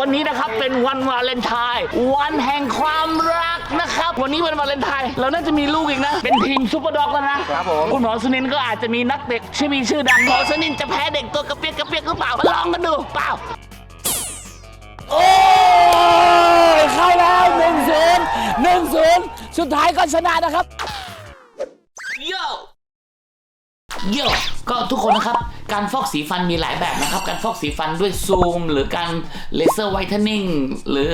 วันนี้นะครับเป็นวันวาเลนไทน์วันแห่งความรักนะครับ วันนี้วันวาเลนไทน์เราน่าจะมีลูกอีกนะ เป็นทีมซูเปอร์ด็อกแล้วนะครับผมคุณหมอสุนินก็อาจจะมีนักเด็กชื่อมีชื่อดังหมอสุนินจะแพ้เด็กตัวกระเปียกกระเปียกหรือเปล่ามาลองกันดูเปล่าโอ้ยเข้าแล้วหนึ่งศูนย์หนึ่งศูนย์สุดท้ายก็ชนะนะครับโย โยก็ทุกคนนะครับ การฟอกสีฟันมีหลายแบบนะครับ การฟอกสีฟันด้วยซูม หรือการเลเซอร์ไวท์เทนนิ่งหรือ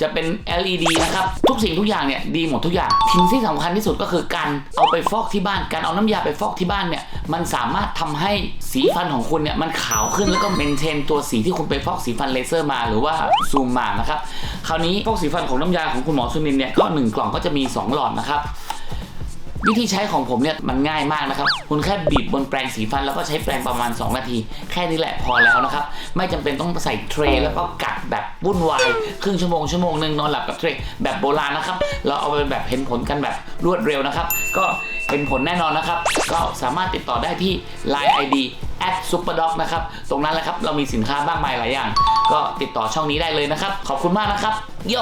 จะเป็น LED นะครับ ทุกสิ่งทุกอย่างเนี่ยดีหมดทุกอย่างสิ่งที่สำคัญที่สุดก็คือการเอาไปฟอกที่บ้าน การเอาน้ำยาไปฟอกที่บ้านเนี่ยมันสามารถทำให้สีฟันของคุณเนี่ยมันขาวขึ้นแล้วก็เมนเทนตัวสีที่คุณไปฟอกสีฟันเลเซอร์มาหรือว่าซูมมานะครับคราวนี้ฟอกสีฟันของน้ำยาของคุณหมอสุนินเนี่ยก็หนึ่งกล่องก็จะมี 2 หลอดนะครับ วิธีใช้ของผมเนี่ยมันง่ายมากนะครับ คุณแค่บีบบนแปรงสีฟันแล้วก็ใช้แปรงประมาณ 2 นาที แค่นี้แหละพอแล้วนะครับ ไม่จำเป็นต้องใส่เทรย์แล้วก็กัดแบบวุ่นวายครึ่งชั่วโมงชั่วโมงหนึ่งนอนหลับกับเทรย์แบบโบราณนะครับ เราเอาไปแบบเห็นผลกันแบบรวดเร็วนะครับ ก็เห็นผลแน่นอนนะครับ ก็สามารถติดต่อได้ที่ Line ID at superdog นะครับ ตรงนั้นแหละครับ เรามีสินค้ามากมายหลายอย่าง ก็ติดต่อช่องนี้ได้เลยนะครับ ขอบคุณมากนะครับ โยโย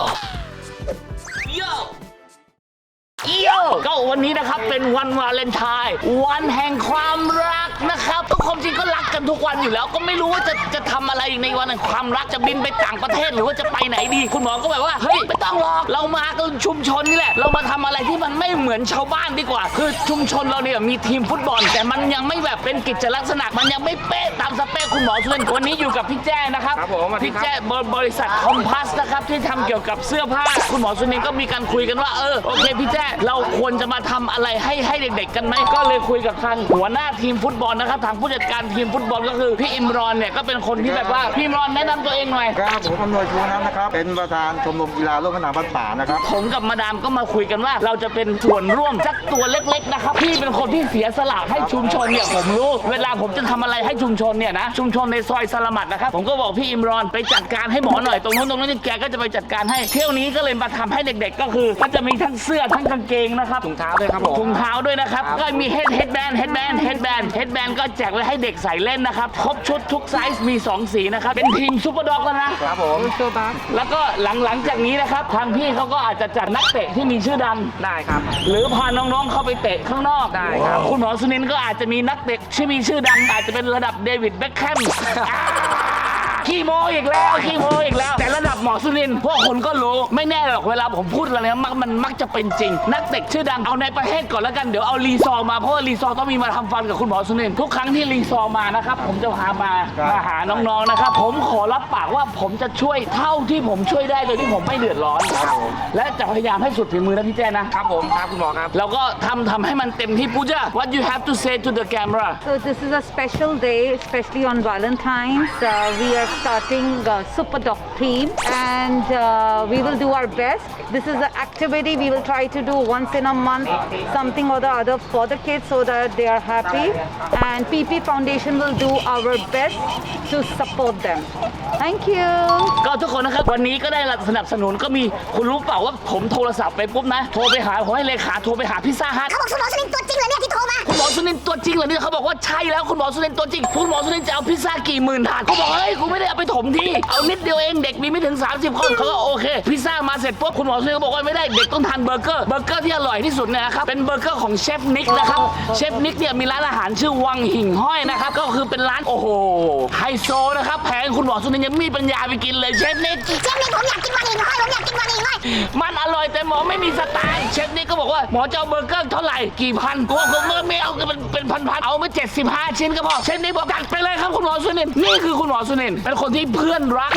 โยก็วันนี้นะครับเป็นวันวาเลนไทน์วันแห่งความรักนะครับทุกคนจริงก็รักกันทุกวันอยู่แล้ว ก็ไม่รู้ว่าจะจะทำอะไรในวันแห่งความรักจะบินไปต่างประเทศหรือว่าจะไปไหนดี คุณหมอก็แบบว่าเฮ้ยไม่ต้องหรอกเรามากันชุมชนนี่แหละ เรามาทำอะไรที่มันไม่เหมือนชาวบ้านดีกว่า คือชุมชนเราเนี่ยมีทีมฟุตบอล แต่มันยังไม่แบบเป็นกิจลักษณะมันยังไม่เป๊ะตามสเปคคุณหมอสุนวันนี้อยู่กับพี่แจ้นะครับครับผมสวัสดีพี่ครับ แจ้บริษัทคอมพัสนะครับที่ทำเกี่ยวกับเสื้อผ้า คุณหมอสุนินก็มีการคุยกันว่าเออโอเคพี่แจ้เราควรจะมาทำอะไรให้ให้เด็กๆกันไหมก็เลยคุยกับทางหัวหน้าทีมฟุตบอลนะครับ ทางผู้จัดการทีมฟุตบอลก็คือพี่อิมรอนเนี่ยก็เป็นคนที่แบบว่าพี่อิมรอนแนะนำตัวเองหน่อย ครับผมอำนวยชูน้ำนะครับ เป็นประธานชมรมกีฬาโลกพนาบ้านป่านะครับ ผมกับมาดามก็มาคุยกันว่าเราจะเป็นส่วนร่วมสักตัวเล็กๆนะครับพี่เป็นคนที่เสียสละให้ชุมชนเนี่ยผมรู้เวลาผมจะทำอะไรให้ชุมชนเนี่ยนะชุมชนในซอยสลามัดนะครับผมก็บอกพี่อิมรอนไปจัดการให้หมอหน่อยตรงนู้นตรงนี้นแกก็จะไปจัดการให้เที่ยวนี้ก็เลยมาทำให้เด็ก ๆ ก็คือ ก็จะมีทั้งเสื้อทั้งกางเกงนะครับถุงเท้าด้วยครับผม ถุงเท้าด้วยนะครับครับ ก็มีเฮดเฮดแบนเฮดแบนเฮดแบนเฮดแบนก็แจกไว้ให้เด็กใส่เล่นนะครับ ครบชุดทุกไซส์มีสองสีนะครับ เป็นทีมซูเปอร์ด็อกแล้วนะ ครับผมเสื้อบัสแล้วก็หลังหลังจากนี้นะครับ ทางพี่เขาก็อาจจะจัดนักเตะที่มีชื่อดัง ได้ครับ หรือพาน้องๆเข้าไปเตะข้างนอกได้ครับ คุณหมอสุนินก็อาจจะมีนักเตะที่มีชื่อดัง อาจจะเป็นระดับเดวิดเบคแคมอ่า ขี้โมอีกแล้วขี้โมอีกแล้ว แต่ระดับหมอสุนินพวกคนก็รู้ไม่แน่หรอกเวลาผมพูดอะไรนะมักมันมักจะเป็นจริง นักเตะชื่อดังเอาในประเทศก่อนแล้วกันเดี๋ยวเอารีซอร์มาเพราะว่ารีซอร์ต้องมีมาทำฟันกับคุณหมอสุนินทุกครั้งที่รีซอร์มานะครับผมจะพามาครับมาหาน้องๆนะครับผมขอรับปากว่าผมจะช่วยเท่าที่ผมช่วยได้โดยที่ผมไม่เดือดร้อนครับผม และจะพยายามให้สุดฝีมือนะพี่แจ้นะ ครับผมครับคุณหมอครับ เราก็ทำทำให้มันเต็มที่ปูจ้า What you have to say to the camera So this is a special day, especially on Valentine's. Uh, we are starting uh, Super Doc theme, and uh, we will do our best. This is an activity we will try to do once in a month, something or the other for the kids so that they are happy. And PP Foundation will do our best to support them. Thank you. ก็ทุกคนนะครับวันนี้ก็ได้สนับสนุนก็มีคุณรู้เปล่าว่าผมโทรศัพท์ไปปุ๊บนะ โทรไปหาผมให้เลขาโทรไปหาพิซซ่าฮัทเขาบอกคุณหมอสุนินตัวจริงเลยเนี่ยที่โทรมา คุณหมอสุนินตัวจริงเหรอเนี่ยเขาบอกว่าใช่แล้วคุณหมอสุนินตัวจริงคุณหมอสุนินจะเอาพิซซ่ากี่หมื่นถาดเขาบอกเฮ้ยกูไม่ได้เอาไปถมที่ เอานิดเดียวเองเด็กมีไม่ถึง 30 คนเขาก็โอเค พิซซ่ามาเสร็จปุ๊บคุณหมอสุนินก็บอกว่าไม่ได้เด็กต้องทานเบอร์เกอร์เบอร์เกอร์ที่อร่อยที่สุดเนี่ยนะครับเป็นเบอร์เกอร์ของเชฟนิกนะครับเชฟนิกเนี่ยมีร้านอาหารชื่อวังหิ่งห้อยนะครับก็คือเป็นร้านโอ้โหไฮโซนะครับแพงคุณหมอสุนินยังไม่มีปัญญาไปกินเลยเชฟนิก เชฟนี่ผมอยากกินวันอีกห้อยผมอยากกินวันอีกห้อยมันอร่อยแต่หมอไม่มีสไตล์เชฟนี่ก็บอกว่าหมอจะเอาเบอร์เกอร์เท่าไหร่กี่พันกูว่าผมไม่เอาเป็นเป็นพันๆเอามา75 ชิ้นก็พอเชฟนี่บอกจัดไปเลยครับคุณหมอสุนินนี่คือคุณหมอสุนินเป็นคนที่เพื่อนรัก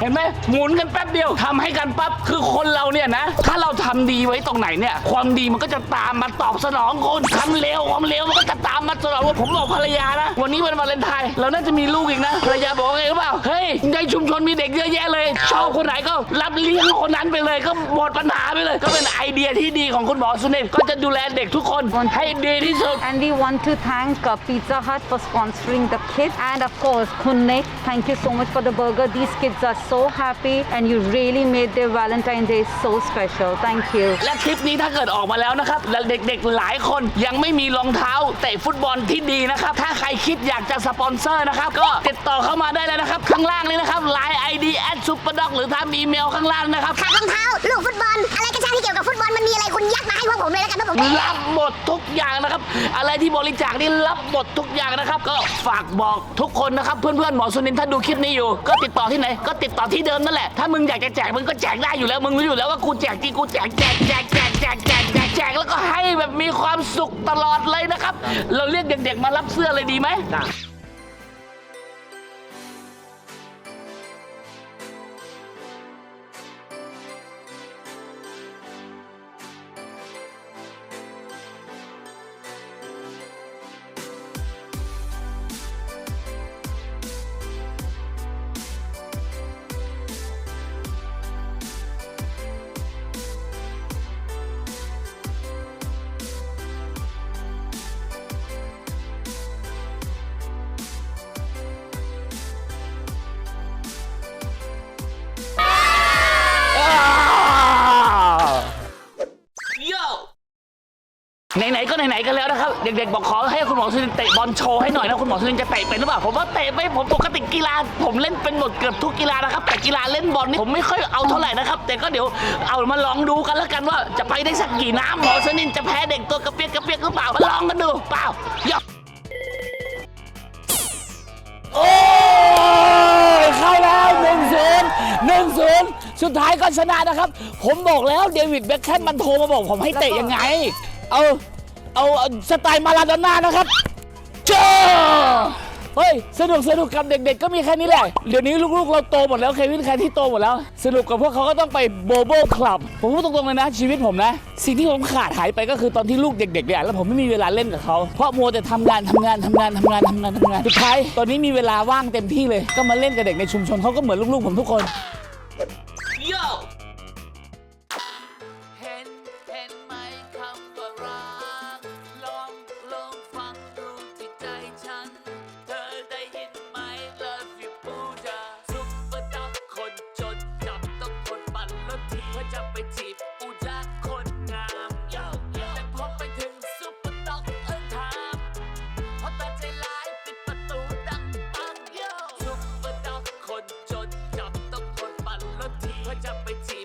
เห็นไหมหมุนกันแป๊บเดียวทำให้กันปั๊บคือคนเราเนี่ยนะ ถ้าเราทำดีไว้ตรงไหนเนี่ย ความดีมันก็จะตามมาตอบสนองคนทำเลวความเลวมันก็จะตามมาสนองว่าผมบอกภรรยานะ วันนี้วันวาเลนไทน์เราน่าจะมีลูกอีกนะภรรยาบอกว่าไงรู้เปล่าเฮ้ยในชุมชนมีเด็กเยอะแยะเลย ชอบคนไหนก็รับเลี้ยงคนนั้นไปเลยก็หมดปัญหาไปเลย ก็เป็นไอเดียที่ดีของคุณหมอสุนินก็จะดูแลเด็กทุกคนให้ดีที่สุด And we want to thank uh, Pizza Hut for sponsoring the kids. And of course, Kunnik, thank you so much for the burger. These kids are so happy and you really made their Valentine's Day so special. Thank you. และคลิปนี้ถ้าเกิดออกมาแล้วนะครับและเด็กๆหลายคนยังไม่มีรองเท้าเตะฟุตบอลที่ดีนะครับ ถ้าใครคิดอยากจะสปอนเซอร์นะครับ ก็ติดต่อเข้ามาได้เลยนะครับ ข้างล่างนี้นะครับ Line ID at superdog หรือทางอีเมลข้างล่างนะครับ ขาดรองเท้า ลูกฟุตบอลอะไรก็ช่างที่เกี่ยวกับฟุตบอลมันมีอะไรคุณยัดมาให้พวกผมเลยแล้วกันพวกผมรับหมดทุกอย่างนะครับ อะไรที่บริจาคนี่รับหมดทุกอย่างนะครับ ก็ฝากบอกทุกคนนะครับ เพื่อนๆหมอสุนินถ้านดูคลิปนี้อยู่ ก็ติดต่อที่ไหน ก็ติดต่อที่เดิมนั่นแหละ ถ้ามึงอยากจะแจกมึงก็แจกได้อยู่แล้ว มึงรู้อยู่แล้วว่ากูแจกจริงกูแจกแจกแจกแจกแจกแจกแจกแจกแล้วก็ให้แบบมีความสุขตลอดเลยนะครับ เราเรียกเด็กๆมารับเสื้อเลยดีไหม ไหนๆก็ไหนๆกันแล้วนะครับ เด็กๆบอกขอให้คุณหมอสุนินเตะบอลโชว์ให้หน่อยนะคุณหมอสุนินจะเตะเป็นหรือเปล่าผมว่าเตะไม่ผมปกติกีฬา ผมเล่นเป็นหมดเกือบทุกกีฬานะครับแต่กีฬาเล่นบอลนี่ผมไม่ค่อยเอาเท่าไหร่นะครับ แต่ก็เดี๋ยวเอามาลองดูกันแล้วกันว่าจะไปได้สักกี่น้ำหมอสุนินจะแพ้เด็กตัวกระเปียกกระเปียกหรือเปล่ามาลองกันดูเปล่าโยโอ้ยเข้าแล้วหนึ่งศูนย์หนึ่งศูนย์สุดท้ายก็ชนะนะครับ ผมบอกแล้วเดวิดเบคแคมมันโทรมาบอกผมให้เตะยังไง เอาเอาสไตล์มาลาโดน่านะครับเจ้าเฮ้ยสนุกสนุกกับเด็ก ๆ ก็มีแค่นี้แหละ เดี๋ยวนี้ลูกๆ เราโตหมดแล้วเควินแค่ที่โตหมดแล้ว สนุกกับพวกเขาก็ต้องไปโบโบคลับ ผมพูดตรงๆเลยนะ ชีวิตผมนะ สิ่งที่ผมขาดหายไปก็คือตอนที่ลูกเด็กๆเนี่ยแล้วผมไม่มีเวลาเล่นกับเขาเพราะมัวแต่ทำงานทำงานทำงานทำงานทำงานทำงานสุดท้ายตอนนี้มีเวลาว่างเต็มที่เลย ก็มาเล่นกับเด็กในชุมชนเขาก็เหมือนลูกๆผมทุกคน chop a tea.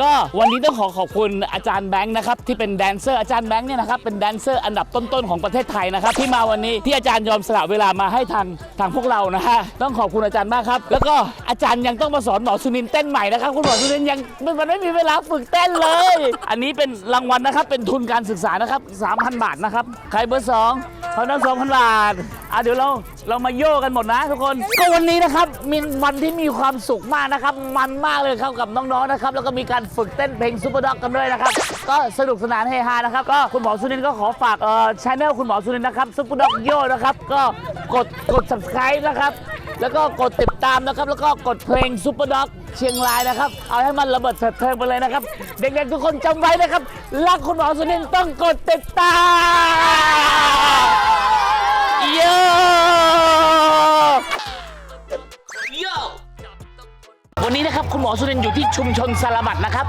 ก็วันนี้ต้องขอขอบคุณอาจารย์แบงค์นะครับที่เป็นแดนเซอร์อาจารย์แบงค์เนี่ยนะครับเป็นแดนเซอร์อันดับต้นๆของประเทศไทยนะครับที่มาวันนี้ที่อาจารย์ยอมสละเวลามาให้ทางทางพวกเรานะฮะต้องขอบคุณอาจารย์มากครับแล้วก็อาจารย์ยังต้องมาสอนหมอสุนินเต้นใหม่นะครับคุณหมอสุนินยังมันไม่มีเวลาฝึกเต้นเลย อันนี้เป็นรางวัลนะครับเป็นทุนการศึกษานะครับ3,000 บาทนะครับใครเบอร์สองเขาต้อง2,000บาท อะเดี๋ยวเราเรามาโยกกันหมดนะทุกคน ก็วันนี้นะครับมีวันที่มีความสุขมากนะครับ มันมากเลยครับกับน้องๆนะครับ แล้วก็มีการฝึกเต้นเพลงซูเปอร์ด็อกกันด้วยนะครับ ก็สนุกสนานเฮฮานะครับ ก็คุณหมอสุนินก็ขอฝากเอ่อชแนลคุณหมอสุนินนะครับซูเปอร์ด็อกโยนะครับ ก็กดกด subscribe นะครับ แล้วก็กดติดตามนะครับ แล้วก็กดเพลงซูเปอร์ด็อกเชียงรายนะครับ เอาให้มันระเบิดเถิดเทิงไปเลยนะครับ เด็กๆทุกคนจำไว้นะครับ รักคุณหมอสุนินต้องกดติดตาม Yeah! วันนี้นะครับคุณหมอสุรินทร์อยู่ที่ชุมชนสารบัดนะครับ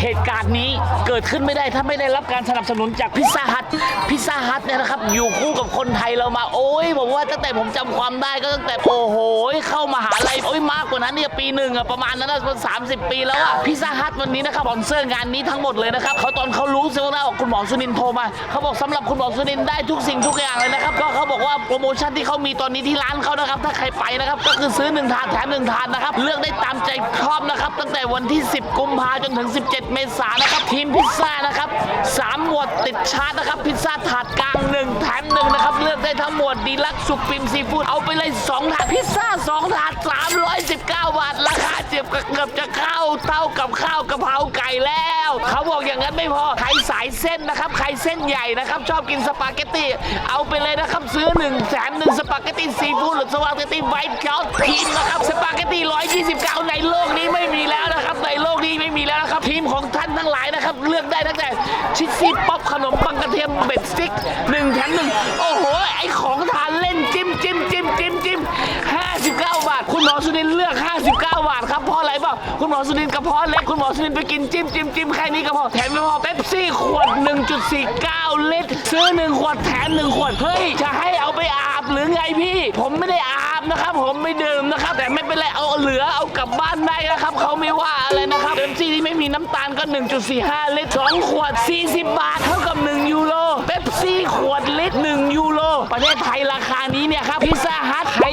เหตุการณ์นี้เกิดขึ้นไม่ได้ถ้าไม่ได้รับการสนับสนุนจากพิซซ่าฮัทพิซซ่าฮัทเนี่ยนะครับ อยู่คู่กับคนไทยเรามา โอ้ยผมว่าตั้งแต่ผมจำความได้ก็ตั้งแต่โอ้โหเข้ามหาลัยโอ้ยมากกว่านั้นเนี่ยปีหนึ่งอะประมาณนั้นนะสามสิบปีแล้วอะพิซซ่าฮัทวันนี้นะครับสปอนเซอร์งานนี้ทั้งหมดเลยนะครับเขาตอนเขารู้เสียว่าคุณหมอสุนินทร์โทรมาเขาบอกสำหรับคุณหมอสุนินทร์ได้ทุกสิ่งทุกอย่างเลยนะครับก็เขาบอกว่าโปรโมชั่นที่เขามีตอนนี้ที่ร้านเขานะครับถ้าใครไปนะครับก็คือซื้อหนึ่งถาดแถมหนึ่งถาดนะครับเลือกได้ตามใจชอบนะครับ ตั้งแต่วันที่ 10 กุมภาจนถึง 17 เมษายนนะครับทีมพิซซ่านะครับสามหมวดติดชาร์ตนะครับ พิซซ่าถาดกลางหนึ่งแถมหนึ่งนะครับ เลือกได้ทั้งหมวดดีลักสุกปิมซีฟู้ดเอาไปเลย 2 ถาดพิซซ่า 2 ถาด 319 บาท ราคาเจ็บเกือบจะเข้าเท่ากับข้าวกะเพราไก่แล้ว นั้นไม่พอ ใครสายเส้นนะครับ ใครเส้นใหญ่นะครับ ชอบกินสปาเกตตี้เอาไปเลยนะครับซื้อ1แถมหนึ่งสปาเกตตี้ซีฟู้ดหรือสปาเกตตี้ไวท์จอร์ทีมนะครับสปาเกตตี้129 ในโลกนี้ไม่มีแล้วนะครับในโลกนี้ไม่มีแล้วนะครับทีมของท่านทั้งหลายนะครับ เลือกได้ตั้งแต่ชิซซี่ป๊อปขนมปังกระเทียมเบ็ดสติ๊กหนึ่งแถมหนึ่งโอ้โหไอของทานเล่นจิ้มจิ้มจิ้มจิ้มจิ้ม 59 บาท คุณหมอสุนินเลือก 59 บาทครับเพราะอะไรเปล่าคุณหมอสุนินกระเพาะเล็กคุณหมอสุนินไปกินจิ้มจิ้มจิ้มแค่นี้ก็พอแถมไม่พอเป๊ปซี่ขวด 1.49 ลิตร ซื้อ 1 ขวดแถม 1 ขวด เฮ้ย จะให้เอาไปอาบหรือไงพี่ ผมไม่ได้อาบนะครับ ผมไม่ดื่มนะครับ แต่ไม่เป็นไรเอาเหลือเอากลับบ้านได้นะครับเขาไม่ว่าอะไรนะครับเป๊ปซี่ที่ไม่มีน้ำตาลก็ 1.45 ลิตร2ขวด 40 บาทเท่ากับ 1 ยูโรเป๊ปซี่ขวดลิตร 1 ยูโรประเทศไทยราคานี้เนี่ยครับ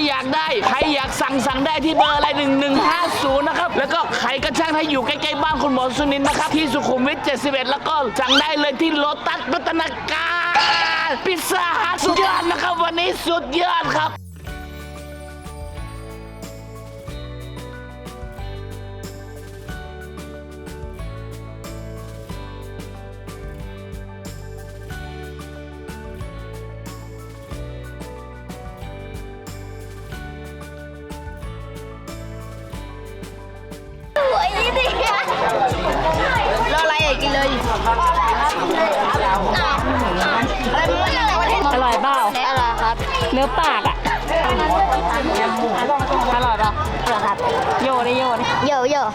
อยากได้ ใครอยากสั่งสั่งได้ที่เบอร์อะไร 1150 นะครับ แล้วก็ใครก็ช่างถ้าอยู่ใกล้ๆบ้านคุณหมอสุนินนะครับ ที่สุขุมวิท 71 แล้วก็สั่งได้เลยที่โลตัสพัฒนาการ พิซซ่าฮัทสุดยอดนะครับ วันนี้สุดยอดครับ เลยอะไรมึงไม่อะไรวะเนี่ยอร่อยเปล่าอะไรครับ เนื้อปากอะ อร่อยปะอร่อยครับ โยดิโยดิเยอะเยอะ